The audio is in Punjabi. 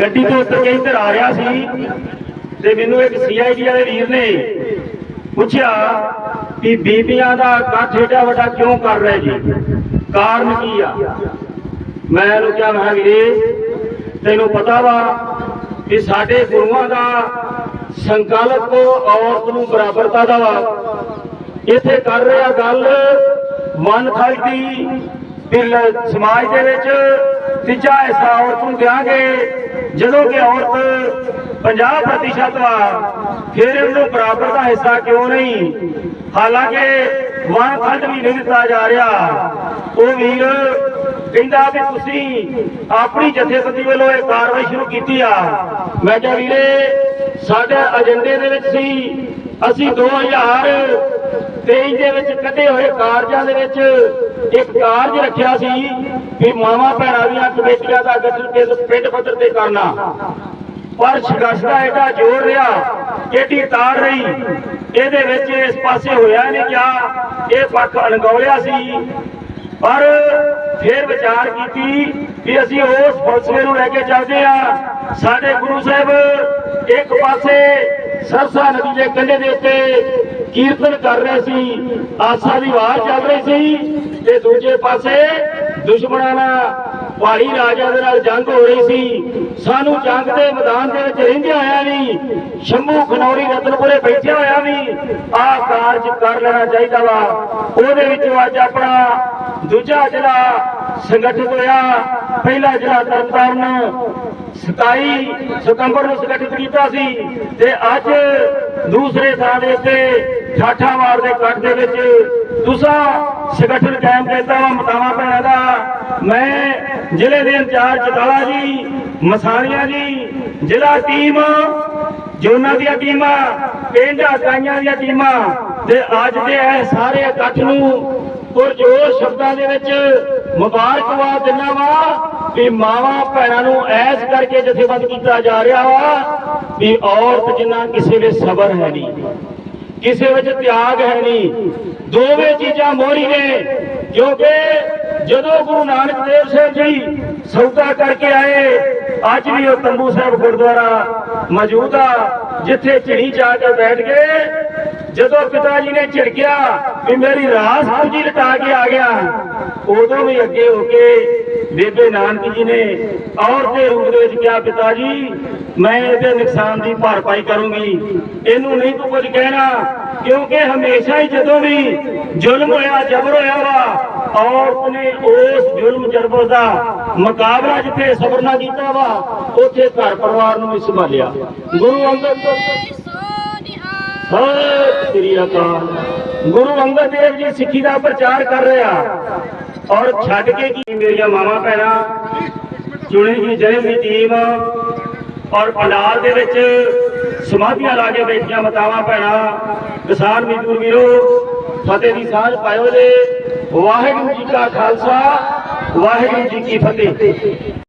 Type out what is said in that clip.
ਗੱਡੀ ਤੋਂ ਉੱਤਰ ਕੇ ਇੱਧਰ ਆ ਰਿਹਾ ਸੀ ਤੇ ਮੈਨੂੰ ਇੱਕ ਸੀਆਈਡੀ ਵਾਲੇ ਵੀਰ ਨੇ ਪੁੱਛਿਆ ਕਿ ਬੀਬੀਆਂ ਦਾ ਇਕੱਠ ਏਡਾ ਵੱਡਾ ਕਿਉਂ ਕਰ ਰਹੇ ਜੀ? ਕਾਰਨ ਕੀ ਆ? ਮੈਂ ਉਹਨੂੰ ਕਿਹਾ ਮੈਂ ਵੀਰੇ, ਤੈਨੂੰ ਪਤਾ ਵਾ ਕਿ ਸਾਡੇ ਗੁਰੂਆਂ ਦਾ ਸੰਕਲਪ ਔਰਤ ਨੂੰ ਬਰਾਬਰਤਾ ਦਾ ਵਾ। ਇੱਥੇ ਕਰ ਰਿਹਾ ਗੱਲ ਮਨ ਖਾਈ ਦੀ ਸਮਾਜ ਦੇ ਵਿੱਚ ਤੀਜਾ ਹਿੱਸਾ ਔਰਤ ਨੂੰ ਦਿਆਂਗੇ। ਜਦੋਂ ਕਿ ਔਰਤ 50% ਵਾ, ਫਿਰ ਇਹਨੂੰ ਬਰਾਬਰ ਦਾ ਹਿੱਸਾ ਕਿਉਂ ਨਹੀਂ? ਹਾਲਾਂਕਿ ਮਨ ਥਲ ਵੀ ਨਹੀਂ ਦਿੱਤਾ ਜਾ ਰਿਹਾ। ਉਹ ਵੀਰ ਕਹਿੰਦਾ ਵੀ ਤੁਸੀਂ ਆਪਣੀ ਜਥੇਬੰਦੀ ਵੱਲੋਂ ਇਹ ਕਾਰਵਾਈ ਸ਼ੁਰੂ ਕੀਤੀ ਆ। ਮੈਂ ਕਿਹਾ ਵੀਰੇ, ਸਾਡੇ ਏਜੰਡੇ ਦੇ ਵਿੱਚ ਸੀ। ਅਸੀਂ 2023 ਦੇ ਵਿੱਚ ਕੱਢੇ ਹੋਏ ਕਾਰਜਾਂ ਦੇ ਵਿੱਚ ਇੱਕ ਕਾਰਜ ਰੱਖਿਆ ਸੀ। ਵੀ ਮਾਵਾਂ ਭੈਣਾਂ ਦੀਆਂ ਕਮੇਟੀਆਂ ਦਾ ਗਠਨ ਪਿੰਡ ਪੱਧਰ ਤੇ ਕਰਨਾ? ਪਰ ਸੰਘਰਸ਼ ਦਾ ਐਡਾ ਜ਼ੋਰ ਰਿਹਾ ਏਡੀ ਤਾੜ ਰਹੀ? ਇਹਦੇ ਵਿੱਚ ਇਸ ਪਾਸੇ ਹੋਇਆ ਨਹੀਂ ਗਿਆ, ਇਹ ਪੱਖ ਅਣਗੌਲਿਆ ਸੀ। ਪਰ ਫਿਰ ਵਿਚਾਰ ਕੀਤੀ ਵੀ ਅਸੀਂ ਉਸ ਫਲਸਫੇ ਨੂੰ ਲੈ ਕੇ ਚੱਲਦੇ ਆ ਸਾਡੇ ਗੁਰੂ ਸਾਹਿਬ ਇੱਕ ਪਾਸੇ ਸਰਸਾ ਨਦੀ ਦੇ ਕੰਢੇ ਦੇ ਉੱਤੇ ਕੀਰਤਨ ਕਰ ਰਹੇ ਸੀ, ਆਸਾ ਦੀ ਆਵਾਜ਼ ਚੱਲ ਰਹੀ ਸੀ ਤੇ ਦੂਜੇ ਪਾਸੇ ਦੁਸ਼ਮਣਾਂ ਨਾਲ ਪਹਾੜੀ ਰਾਜਾ ਦੇ ਨਾਲ ਜੰਗ ਹੋ ਰਹੀ ਸੀ। ਸਾਨੂੰ ਜੰਗ ਦੇ ਮੈਦਾਨ ਦੇ ਵਿੱਚ ਰਹਿੰਦੇ ਹੋਇਆ ਵੀ, ਸ਼ੰਭੂ, ਖਨੌਰੀ, ਰਤਨਪੁਰੇ ਬੈਠੇ ਹੋਇਆ ਵੀ ਆਹ ਕਾਰਜ ਕਰ ਲੈਣਾ ਚਾਹੀਦਾ ਵਾ। ਉਹਦੇ ਵਿੱਚ ਅੱਜ ਆਪਣਾ ਦੂਜਾ ਜ਼ਿਲ੍ਹਾ ਸੰਗਠਿਤ ਹੋਇਆ। ਪਹਿਲਾ ਜ਼ਿਲ੍ਹਾ ਤਰਨਤਾਰਨ। 27 ਸਤੰਬਰ ਨੂੰ ਸੰਗਠਿਤ ਕੀਤਾ ਸੀ ਤੇ ਅੱਜ ਦੂਸਰੇ ਥਾਂ ਦੇ ਉੱਤੇ ਠਾਠਾਵਾਰ ਦੇ ਕੱਟ ਦੇ ਵਿੱਚ ਦੂਸਰਾ ਸੰਗਠਨ ਕਾਇਮ ਕੀਤਾ ਵਾ, ਮਤਾਵਾ ਭੈਣਾਂ ਦਾ। ਮੈਂ ਜ਼ਿਲ੍ਹੇ ਦੇ ਇੰਚਾਰਜ ਚਟਾਲਾ ਜੀ, ਮਸਾਣੀਆਂ ਜੀ, ਜ਼ਿਲ੍ਹਾ ਟੀਮ, ਜੋਨਾਂ ਦੀਆਂ ਟੀਮਾਂ, ਪਿੰਡ ਇਕਾਈਆਂ ਦੀਆਂ ਟੀਮਾਂ। ਤੇ ਅੱਜ ਦੇ ਇਹ ਸਾਰੇ ਇਕੱਠ ਨੂੰ ਪੁਰਜੋਰ ਸ਼ਬਦਾਂ ਦੇ ਵਿੱਚ ਮੁਬਾਰਕਬਾਦ ਦਿੰਦਾ ਵਾ ਵੀ ਮਾਵਾਂ ਭੈਣਾਂ ਨੂੰ ਐਸ ਕਰਕੇ ਜਥੇਬੰਦ ਕੀਤਾ ਜਾ ਰਿਹਾ ਵਾ। ਵੀ ਔਰਤ ਜਿੰਨਾ ਕਿਸੇ ਵਿੱਚ ਸਬਰ ਹੈ ਨਹੀਂ, ਕਿਸੇ ਵਿੱਚ ਤਿਆਗ ਹੈ ਨਹੀਂ, ਦੋਵੇਂ ਚੀਜ਼ਾਂ ਮੋਹਰੀ ਨੇ, ਕਿਉਂਕਿ ਜਦੋਂ ਗੁਰੂ ਨਾਨਕ ਦੇਵ ਸਾਹਿਬ ਜੀ ਸੌਦਾ ਕਰਕੇ ਆਏ, ਅੱਜ ਵੀ ਉਹ ਤੰਬੂ ਸਾਹਿਬ ਗੁਰਦੁਆਰਾ ਮੌਜੂਦ ਆ, ਜਿੱਥੇ ਝਿੜੀ ਜਾ ਕੇ ਬੈਠ ਗਏ। ਜਦੋਂ ਪਿਤਾ ਜੀ ਨੇ ਝਿੜਕਿਆ ਵੀ ਮੇਰੀ ਰਾਸ ਪੂਜੀ ਲਟਾ ਕੇ ਆ ਗਿਆ, ਉਦੋਂ ਵੀ ਅੱਗੇ ਹੋ ਕੇ ਬੇਬੇ ਨਾਨਕੀ ਜੀ ਨੇ ਔਰ ਦੇ ਰੂਪ ਦੇ ਵਿੱਚ ਕਿਹਾ ਪਿਤਾ ਜੀ? ਮੈਂ ਇਹਦੇ ਨੁਕਸਾਨ ਦੀ ਭਰਪਾਈ ਕਰੂੰਗੀ। ਇਹਨੂੰ ਨਹੀਂ ਤੂੰ ਕੁਝ ਕਹਿਣਾ ਕਿਉਂਕਿ ਹਮੇਸ਼ਾ ਹੀ ਜਦੋਂ ਵੀ ਜ਼ੁਲਮ ਹੋਇਆ ਜਬਰ ਹੋਇਆ ਵਾ ਔਰਤ ਨੇ ਉਸ ਜ਼ੁਲਮ ਜਬਰ ਦਾ ਮੁਕਾਬਲਾ ਜਿੱਥੇ ਸਬਰ ਨਾਲ ਕੀਤਾ ਵਾ ਉੱਥੇ ਘਰ ਪਰਿਵਾਰ ਨੂੰ ਵੀ ਸੰਭਾਲਿਆ। ਗੁਰੂ ਅੰਗਦ ਸਤਿ ਸ੍ਰੀ ਅਕਾਲ। ਗੁਰੂ ਅੰਗਦ ਦੇਵ ਜੀ ਸਿੱਖੀ ਦਾ ਪ੍ਰਚਾਰ ਕਰ ਰਿਹਾ ਔਰ ਛੱਡ ਕੇ ਕੀ ਮੇਰੀਆਂ ਮਾਵਾਂ ਭੈਣਾਂ, ਚੁਣੀ ਗਈ ਜਨਮ ਦੀ ਟੀਮ ਔਰ ਪੰਡਾਲ ਦੇ ਵਿੱਚ ਸਮਾਧੀਆਂ ਲਾ ਕੇ ਬੈਠੀਆਂ ਮਤਾਵਾਂ ਭੈਣਾਂ, ਕਿਸਾਨ ਮਜ਼ਦੂਰ ਵੀਰੋ, ਫਤਿਹ ਦੀ ਸਾਂਝ ਪਾਇਓ ਜੇ। ਵਾਹਿਗੁਰੂ ਜੀ ਕਾ ਖਾਲਸਾ, ਵਾਹਿਗੁਰੂ ਜੀ ਕੀ ਫਤਿਹ।